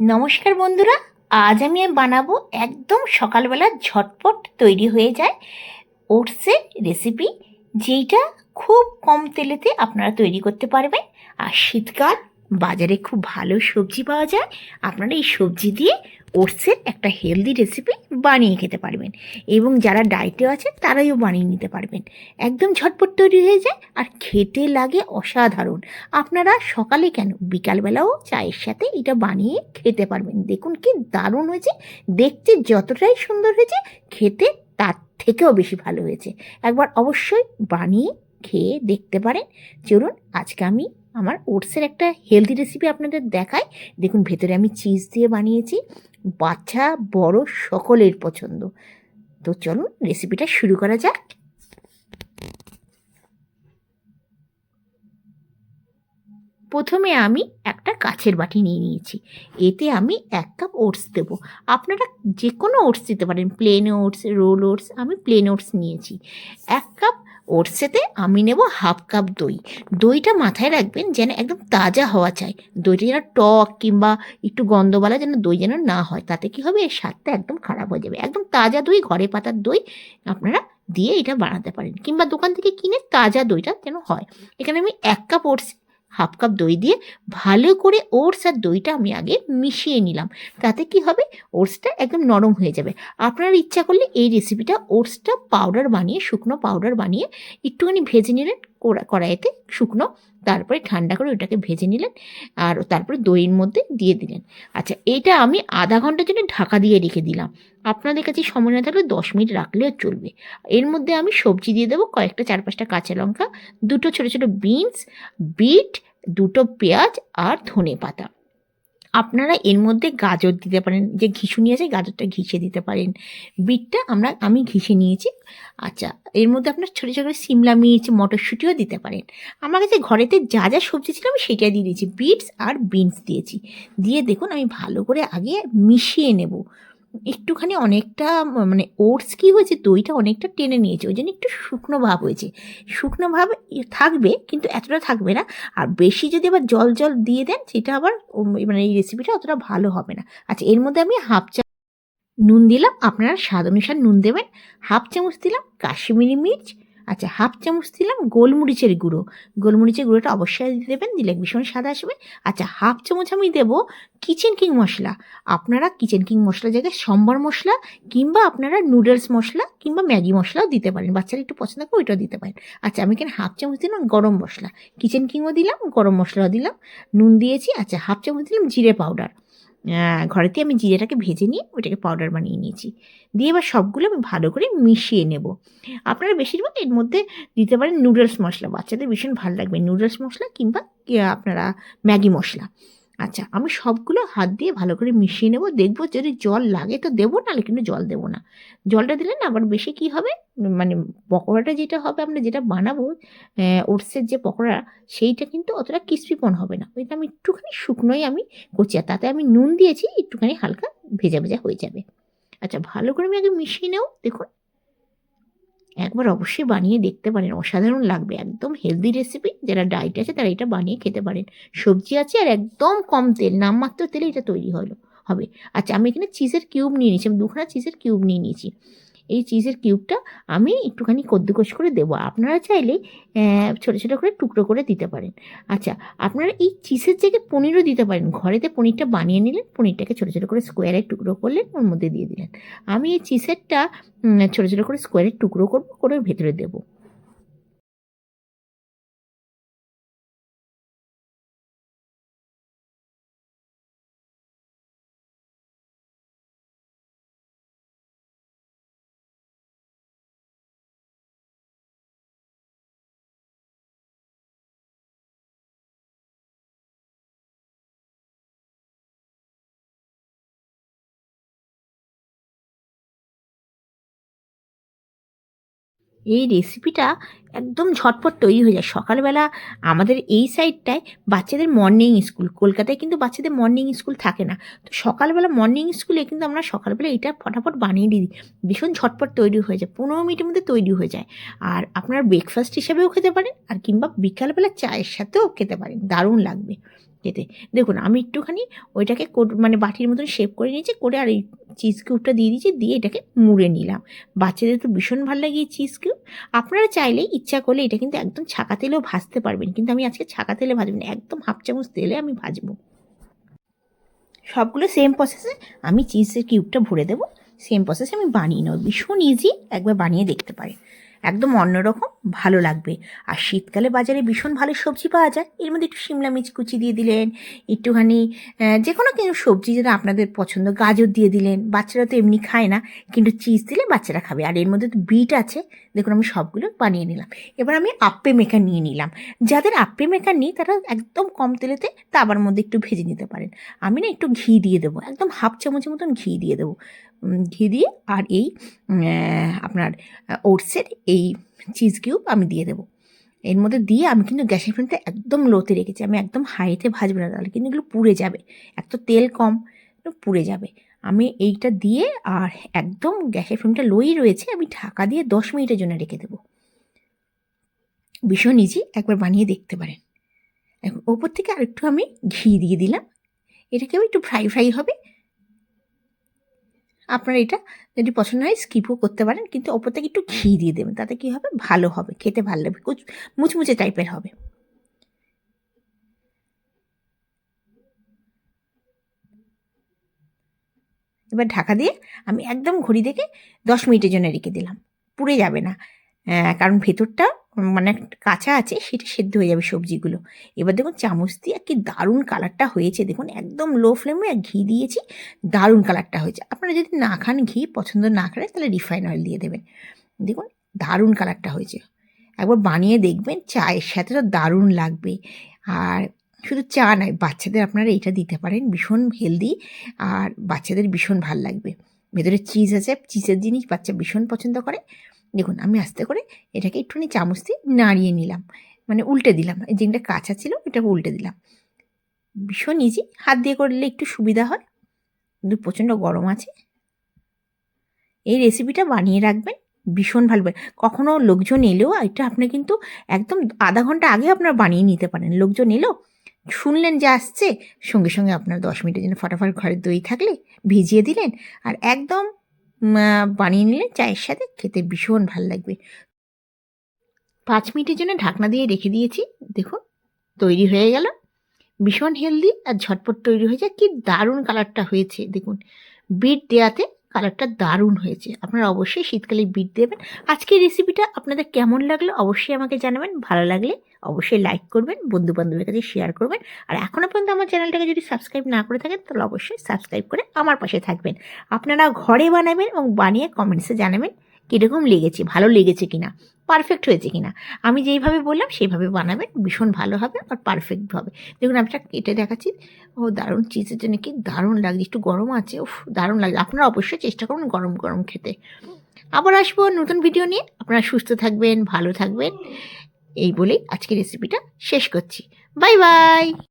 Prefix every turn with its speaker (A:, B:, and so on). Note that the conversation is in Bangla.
A: নমস্কার বন্ধুরা, আজ আমি বানাবো একদম সকালবেলা ঝটপট তৈরি হয়ে যায় ওটসের রেসিপি যেইটা খুব কম তেলেতে আপনারা তৈরি করতে পারবেন। আর শীতকাল, বাজারে খুব ভালো সবজি পাওয়া যায়। আপনারা এই সবজি দিয়ে ওটসের একটা হেলদি রেসিপি বানিয়ে খেতে পারবেন। এবং যারা ডায়েটে আছে, তারাইও বানিয়ে নিতে পারবেন। একদম ঝটপট তৈরি হয়ে যায় আর খেতে লাগে অসাধারণ। আপনারা সকালে কেন? বিকালবেলাও চায়ের সাথে এটা বানিয়ে খেতে পারবেন। দেখুন কি দারুণ হয়েছে। দেখতে যতটাই সুন্দর হয়েছে, খেতে তার থেকেও বেশি ভালো হয়েছে। একবার অবশ্যই বানিয়ে খেয়ে দেখতে পারেন। চলুন, আজকে আমি আমার ওটসের একটা হেলদি রেসিপি আপনাদের দেখাই। দেখুন, ভেতরে আমি চিজ দিয়ে বানিয়েছি। বাচ্চা, বড়, সকলের পছন্দ। তো চলো রেসিপিটা শুরু করা যাক। প্রথমে আমি একটা কাছের বাটি নিয়ে নিয়েছি। এতে আমি এক কাপ ওটস দেবো। আপনারা যে কোনো ওটস দিতে পারেন প্লেন ওটস রোল ওটস আমি প্লেন ওটস নিয়েছি। এক কাপ ওটসেতে আমি নেব হাফ কাপ দই। দইটা মাথায় রাখবেন যেন একদম তাজা হওয়া চাই। দইটা যেন টক কিংবা একটু গন্ধবালা যেন দই যেন না হয়, তাতে কি হবে? এর স্বাদটা একদম খারাপ হয়ে যাবে। একদম তাজা দই, ঘরে পাতার দই আপনারা দিয়ে এটা বানাতে পারেন। কিংবা দোকান থেকে কিনে তাজা দইটা যেন হয়। এখানে আমি এক কাপ ওটস হাফ কাপ দই দিয়ে ভালো করে ওটস আর দইটা আমি আগে মিশিয়ে নিলাম। তাতে কি হবে? ওটসটা একদম নরম হয়ে যাবে। আপনার ইচ্ছা করলে এই রেসিপিটা ওটসটা পাউডার বানিয়ে, শুকনো পাউডার বানিয়ে একটুখানি ভেজে নিলেন। কড়াইতে শুকনো, তারপরে ঠান্ডা করে ওটাকে ভেজে নিলেন আর তারপরে দইয়ের মধ্যে দিয়ে দিলেন। আচ্ছা এটা আমি আধা ঘণ্টার জন্য ঢাকা দিয়ে রেখে দিলাম। আপনাদের কাছে সময় না থাকলে দশ মিনিট রাখলেও চলবে। এর মধ্যে আমি সবজি দিয়ে দেবো কয়েকটা চার পাঁচটা কাঁচা লঙ্কা, দুটো ছোটো ছোটো বিনস, বিট, দুটো পেঁয়াজ আর ধনে পাতা আপনারা এর মধ্যে গাজর দিতে পারেন, যে ঘিসুনি নিয়েছে গাজরটা ঘিষে দিতে পারেন। বিটটা আমরা, আমি ঘিষে নিয়েছি। আচ্ছা এর মধ্যে আপনার ছোটো ছোটো সিমলা মির্চ, মটরশুঁটিও দিতে পারেন। আমার কাছে ঘরেতে যা যা সবজি ছিল আমি সেটা দিয়ে দিয়েছি। বিটস আর বিনস দিয়েছি। দিয়ে দেখুন আমি ভালো করে আগে মিশিয়ে নেব। একটুখানি অনেকটা মানে ওটস কী হয়েছে, দইটা অনেকটা টেনে নিয়েছে, ওই জন্য একটু শুকনো ভাব হয়েছে। শুকনো ভাব ই- থাকবে, কিন্তু এতটা থাকবে না। আর বেশি যদি আবার জল জল দিয়ে দেন, সেটা আবার মানে এই রেসিপিটা অতটা ভালো হবে না। আচ্ছা এর মধ্যে আমি হাফ চা নুন দিলাম, আপনারা স্বাদ অনুসার নুন দেবেন। হাফ চামচ দিলাম কাশ্মীরি মির্চ আচ্ছা হাফ চামচ দিলাম গোলমরিচের গুঁড়ো। গোলমরিচের গুঁড়োটা অবশ্যই দেবেন, দিলে ভীষণ স্বাদ আসবে। আচ্ছা হাফ চামচ আমি দেবো কিচেন কিং মশলা। আপনারা কিচেন কিং মশলার জায়গায় সম্বর মশলা কিংবা আপনারা নুডলস মশলা কিংবা ম্যাগি মশলাও দিতে পারেন। বাচ্চারা একটু পছন্দ করে ওইটাও দিতে পারেন। আচ্ছা আমি এখানে হাফ চামচ দিলাম গরম মশলা। কিচেন কিংও দিলাম, গরম মশলাও দিলাম, নুন দিয়েছি আচ্ছা হাফ চামচ দিলাম জিরে পাউডার ঘরেতে আমি জিরাটাকে ভেজে নিয়ে ওইটাকে পাউডার বানিয়ে নিয়েছি। দিয়ে এবার সবগুলো আমি ভালো করে মিশিয়ে নেব। আপনারা বেশিরভাগ এর মধ্যে দিতে পারেন নুডলস মশলা। বাচ্চাদের ভীষণ ভালো লাগবে। নুডলস মশলা কিংবা আপনারা ম্যাগি মশলা। আচ্ছা আমি সবগুলো হাত দিয়ে ভালো করে মিশিয়ে নেব, দেখব যদি জল লাগে তো দেবো, নাহলে কিন্তু জল দেবো না। জলটা দিলে না আবার বেশি কি হবে? মানে পকোড়াটা যেটা হবে, আমরা যেটা বানাবো ওটসের যে পকোড়া, সেইটা কিন্তু অতটা ক্রিস্পিপন হবে না। ওইটা আমি একটুখানি শুকনোই আমি করছি, আর তাতে আমি নুন দিয়েছি, একটুখানি হালকা ভেজা ভেজা হয়ে যাবে। আচ্ছা ভালো করে আমি আগে মিশিয়ে নেও দেখুন। একবার অবশ্যই বানিয়ে দেখতে পারেন। অসাধারণ লাগবে, একদম হেলদি রেসিপি যারা ডায়েট আছে, তারা এটা বানিয়ে খেতে পারেন। সবজি আছে আর একদম কম তেল, নামমাত্র তেলে এটা তৈরি হলো, হবে। আচ্ছা আমি এখানে চিজের কিউব নিয়ে নিয়েছি, আমি দুখানা চিজের কিউব নিয়ে নিয়েছি। এই চিজের কিউবটা আমি একটুখানি কদ্দুকস করে দেবো। আপনারা চাইলে ছোটো ছোটো করে টুকরো করে দিতে পারেন। আচ্ছা আপনারা এই চিজের জায়গায় পনিরও দিতে পারেন। ঘরেতে পনিরটা বানিয়ে নিলেন, পনিরটাকে ছোটো ছোটো করে স্কোয়ারের টুকরো করলেন, ওর মধ্যে দিয়ে দিলেন। আমি এই চিজেরটা ছোটো ছোটো করে স্কোয়ারের টুকরো করব, করে ভেতরে দেবো। এই রেসিপিটা একদম ঝটপট তৈরি হয়ে যায়। সকালবেলা আমাদের এই সাইডটায় বাচ্চাদের মর্নিং স্কুল কলকাতায় কিন্তু বাচ্চাদের মর্নিং স্কুল থাকে না। তো সকালবেলা মর্নিং স্কুলে কিন্তু আমরা সকালবেলা এটা ফটাফট বানিয়ে দিই। ভীষণ ঝটপট তৈরি হয়ে যায়, পনেরো মিনিটের মধ্যে তৈরি হয়ে যায়। আর আপনার ব্রেকফাস্ট হিসেবেও খেতে পারেন, আর কিংবা বিকালবেলা চায়ের সাথেও খেতে পারেন, দারুণ লাগবে। খেতে দেখুন, আমি একটুখানি ওইটাকে মানে বাটির মতন শেপ করে নিয়েছি, করে আর এই চিজ কিউবটা দিয়ে দিয়েছি, দিয়ে এটাকে মুড়ে নিলাম। বাচ্চাদের তো ভীষণ ভালো লাগে এই চিজ কিউব আপনারা চাইলেই ইচ্ছা করলে এটা কিন্তু একদম ছাকা তেলেও ভাজতে পারবেন, কিন্তু আমি আজকে ছাকা তেলে ভাজবো না, একদম হাফ চামচ তেলে আমি ভাজবো। সবগুলো সেম প্রসেসে আমি চিজের কিউবটা ভরে দেবো সেম প্রসেসে আমি বানিয়ে নেব। ভীষণ ইজি একবার বানিয়ে দেখতে পারেন। একদম অন্যরকম, ভালো লাগবে। আর শীতকালে বাজারে ভীষণ ভালো সবজি পাওয়া যায়। এর মধ্যে একটু শিমলা মির্চ কুচি দিয়ে দিলেন, একটুখানি যে কোনো কিছু সবজি যেটা আপনাদের পছন্দ, গাজর দিয়ে দিলেন। বাচ্চারা তো এমনি খায় না, কিন্তু চিজ দিলে বাচ্চারা খাবে। আর এর মধ্যে তো বিট আছে। দেখুন আমি সবগুলো বানিয়ে নিলাম। এবার আমি আপ্পে মেকার নিয়ে নিলাম। যাদের আপ্পে মেকার নেই, তারা একদম কম তেলেতে তাবার মধ্যে একটু ভেজে নিতে পারেন। আমি না একটু ঘি দিয়ে দেবো। একদম হাফ চামচের মতন ঘি দিয়ে দেবো। ঘি দিয়ে আর এই আপনার ওটসের এই চিজ কিউব আমি দিয়ে দেবো। এর মধ্যে দিয়ে আমি কিন্তু গ্যাসের ফ্লেমটা একদম লোতে রেখেছি। আমি একদম হাইতে ভাজবো না, তাহলে কিন্তু এগুলো পুড়ে যাবে। এক তো তেল কম পুড়ে যাবে। আমি এইটা দিয়ে আর একদম গ্যাসের ফ্লেমটা লোই রয়েছে, আমি ঢাকা দিয়ে দশ মিনিটের জন্য রেখে দেবো। ভীষণ ইজি একবার বানিয়ে দেখতে পারেন। এখন ওপর থেকে আরেকটু আমি ঘি দিয়ে দিলাম। এটাকেও একটু ফ্রাই ফ্রাই হবে। আপনারা এটা যদি পছন্দ হয় স্কিপও করতে পারেন, কিন্তু ওপর থেকে একটু ঘি দিয়ে দেবেন, তাতে কী হবে? ভালো হবে, খেতে ভালো লাগবে মুচমুচে টাইপের হবে। এবার ঢাকা দিয়ে আমি একদম ঘড়ি দেখে দশ মিনিটের জন্য রেখে দিলাম, পুড়ে যাবে না কারণ ভেতরটা মানে কাঁচা আছে, সেটা সেদ্ধ হয়ে যাবে সবজিগুলো। এবার দেখুন চামচ দিয়ে কি দারুণ কালারটা হয়েছে। দেখুন একদম লো ফ্লেমে ঘি দিয়েছি, দারুণ কালারটা হয়েছে। আপনারা যদি না খান ঘি, পছন্দ না করেন তাহলে রিফাইন অয়েল দিয়ে দেবেন। দেখুন দারুণ কালারটা হয়েছে। একবার বানিয়ে দেখবেন, চায়ের সাথে তো দারুণ লাগবে। আর শুধু চা নয়, বাচ্চাদের আপনারা এটা দিতে পারেন, ভীষণ হেলদি আর বাচ্চাদের ভীষণ ভালো লাগবে। ভেতরে চিজ আছে চিজের জিনিস বাচ্চা ভীষণ পছন্দ করে। দেখুন, আমি আস্তে করে এটাকে একটুখানি চামচ দিয়ে নাড়িয়ে নিলাম। মানে উল্টে দিলাম। এই যেটা কাঁচা ছিল ওটাকে উল্টে দিলাম। ভীষণ ইজি হাত দিয়ে করলে একটু সুবিধা হয়। কিন্তু প্রচণ্ড গরম আছে। এই রেসিপিটা বানিয়ে রাখবেন। ভীষণ ভালো হবে। কখনো লোকজন এলেও এটা আপনি কিন্তু একদম আধা ঘণ্টা আগে আপনার বানিয়ে নিতে পারেন। লোকজন এলো, শুনলেন যে আসছে, সঙ্গে সঙ্গে আপনার দশ মিনিটের জন্য ফটাফট ঘরে দই থাকলে ভিজিয়ে দিলেন। আর একদম বানিয়ে নিলে চায়ের সাথে খেতে ভীষণ ভালো লাগবে। পাঁচ মিনিটের জন্য ঢাকনা দিয়ে রেখে দিয়েছি, দেখুন, তৈরি হয়ে গেল। ভীষণ হেলদি আর ঝটপট তৈরি হয়ে যায়। কি দারুণ কালারটা হয়েছে, দেখুন। বিট দেওয়াতে কালারটা দারুণ হয়েছে। আপনারা অবশ্যই শীতকালে বিট দেবেন। আজকের রেসিপিটা আপনাদের কেমন লাগল অবশ্যই আমাকে জানাবেন। ভালো লাগলে অবশ্যই লাইক করবেন বন্ধু বান্ধবের কাছে শেয়ার করবেন। আর এখনও পর্যন্ত আমার চ্যানেলটাকে যদি সাবস্ক্রাইব না করে থাকেন, তাহলে অবশ্যই সাবস্ক্রাইব করে আমার পাশে থাকবেন। আপনারা ঘরে বানাবেন এবং বানিয়ে কমেন্টসে জানাবেন। কীরকম লেগেছে, ভালো লেগেছে কিনা পারফেক্ট হয়েছে কিনা। আমি যেইভাবে বললাম, সেইভাবে বানাবেন, ভীষণ ভালো হবে আর পারফেক্ট হবে। দেখুন, আমি একটা কেটে দেখাচ্ছি। ও, দারুণ চিজের জন্য কি দারুণ লাগছে, একটু গরম আছে, উফ, দারুণ লাগছে। আপনারা অবশ্যই চেষ্টা করুন গরম গরম খেতে। আবার আসব নতুন ভিডিও নিয়ে। আপনারা সুস্থ থাকবেন, ভালো থাকবেন। এই বলেই আজকে রেসিপিটা শেষ করছি। Bye bye